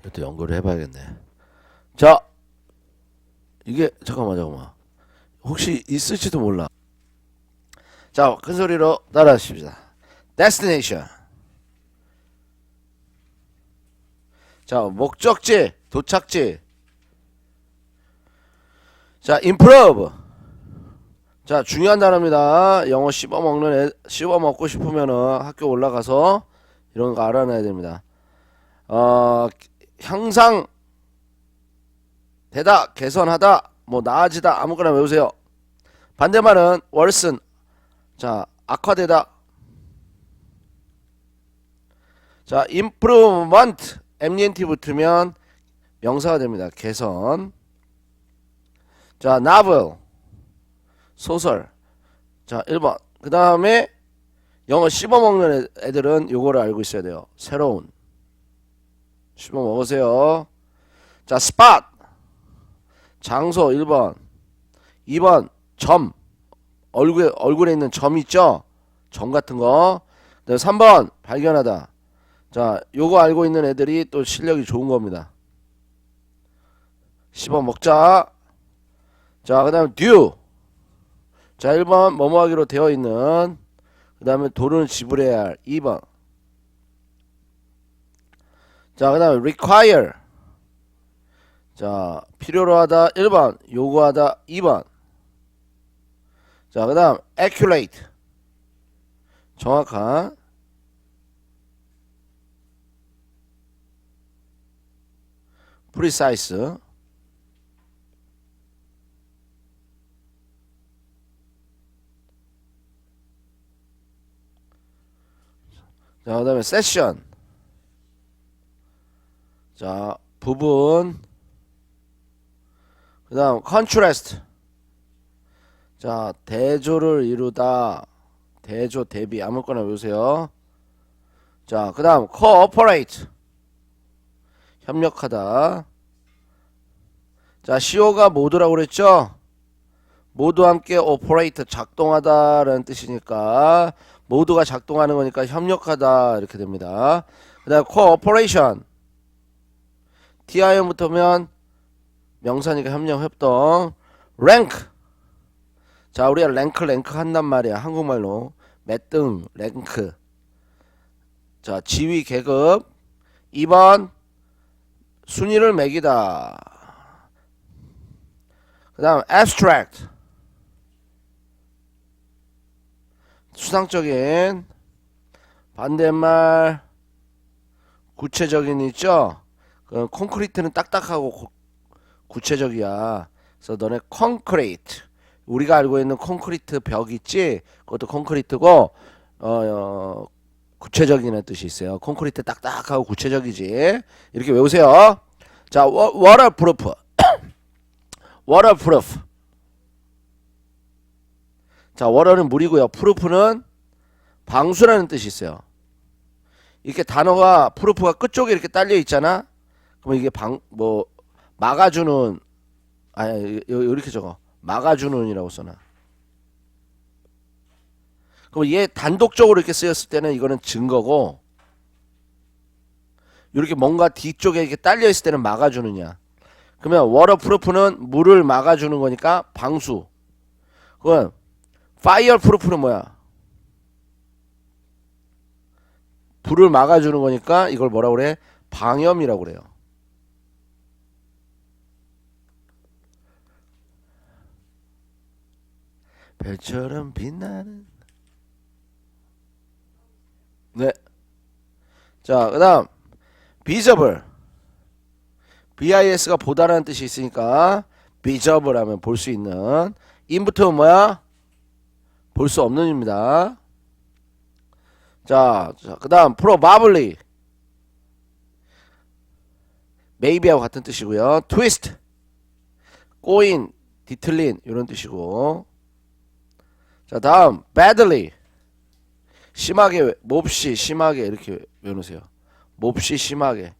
이것도 연구를 해봐야겠네. 자, 이게 잠깐만 잠깐만. 혹시 있을지도 몰라. 자, 큰 소리로 따라하십시다. destination. 자, 목적지, 도착지. 자, improve. 자, 중요한 단어입니다. 영어 씹어 먹는 애, 씹어 먹고 싶으면은 학교 올라가서 이런 거 알아놔야 됩니다. 어, 향상 되다, 개선하다, 뭐 나아지다 아무거나 외우세요. 반대말은 worsen. 자, 악화되다. 자, improvement MNT 붙으면 명사가 됩니다. 개선. 자, novel 소설. 자, 1번. 그 다음에 영어 씹어먹는 애- 애들은 요거를 알고 있어야 돼요. 새로운. 씹어 먹으세요. 자, spot. 장소 1번. 2번. 점. 얼굴에, 얼굴에 있는 점 있죠? 점 같은 거. 그 다음에 3번. 발견하다. 자, 요거 알고 있는 애들이 또 실력이 좋은 겁니다. 씹어 먹자. 자, 그 다음에 due. 자, 1번 뭐뭐 하기로 되어 있는 그 다음에 돈을 지불해야 할 2번 자, 그 다음에 require. 자, 필요로 하다 1번 요구하다 2번. 자, 그 다음 accurate. 정확한. precise. 자, 그 다음에 세션. 자, 부분. 그 다음, contrast. 자, 대조를 이루다. 대조, 대비. 아무거나 외우세요. 자, 그 다음, cooperate. 협력하다. 자, CO가 모두라고 그랬죠? 모두 함께 operate, 작동하다라는 뜻이니까, 모두가 작동하는 거니까 협력하다 이렇게 됩니다. 그 다음 cooperation TIM 붙으면 명사니까 협력 협동. Rank. 자 우리가 랭크 랭크 한단 말이야. 한국말로. 몇등 랭크 자 지위 계급. 2번 순위를 매기다. 그 다음 abstract. 수상적인 반대말 구체적인 있죠? 그 콘크리트는 딱딱하고 고- 구체적이야. 그래서 너네 콘크리트 우리가 알고 있는 콘크리트 벽 있지? 그것도 콘크리트고 어, 어 구체적인 뜻이 있어요. 콘크리트 딱딱하고 구체적이지. 이렇게 외우세요. 자, 워- waterproof. 자, 워러는 물이고요. 프루프는 방수라는 뜻이 있어요. 이렇게 단어가 프루프가 끝쪽에 이렇게 딸려 있잖아. 그럼 이게 방 뭐 막아주는 아니 이렇게 적어 막아주는이라고 써놔. 그럼 얘 단독적으로 이렇게 쓰였을 때는 이거는 증거고 이렇게 뭔가 뒤쪽에 이렇게 딸려 있을 때는 막아주느냐. 그러면 워터프루프는 물을 막아주는 거니까 방수. 그건 파이어 프루프는 뭐야? 불을 막아주는 거니까 이걸 뭐라 그래? 방염이라고 그래요. 별처럼 빛나는 네. 자, 그다음 visible BIS가 보다라는 뜻이 있으니까 visible 하면 볼 수 있는 인부터 뭐야? 볼 수 없는 입니다. 자, 자 그다음 probably maybe하고 같은 뜻이고요. twist 꼬인, 뒤틀린 이런 뜻이고. 자, 다음 badly 심하게 몹시 심하게 이렇게 외우세요. 몹시 심하게.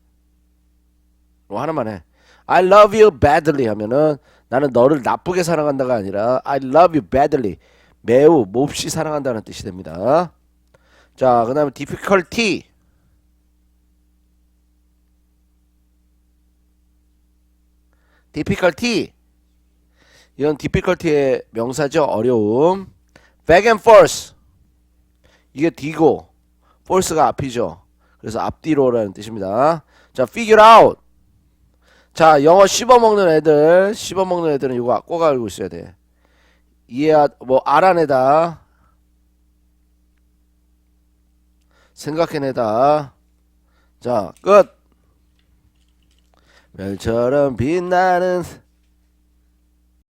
뭐 하나만 해. I love you badly 하면은 나는 너를 나쁘게 사랑한다가 아니라 I love you badly 매우 몹시 사랑한다는 뜻이 됩니다. 자, 그다음에 difficulty difficulty. 이건 difficulty의 명사죠. 어려움. Back and forth. 이게 뒤고 force가 앞이죠. 그래서 앞뒤로라는 뜻입니다. 자, figure out. 자, 영어 씹어먹는 애들, 씹어먹는 애들은 이거 꼭 알고 있어야 돼. 이해, 뭐, 알아내다. 생각해내다. 자, 끝. 별처럼 빛나는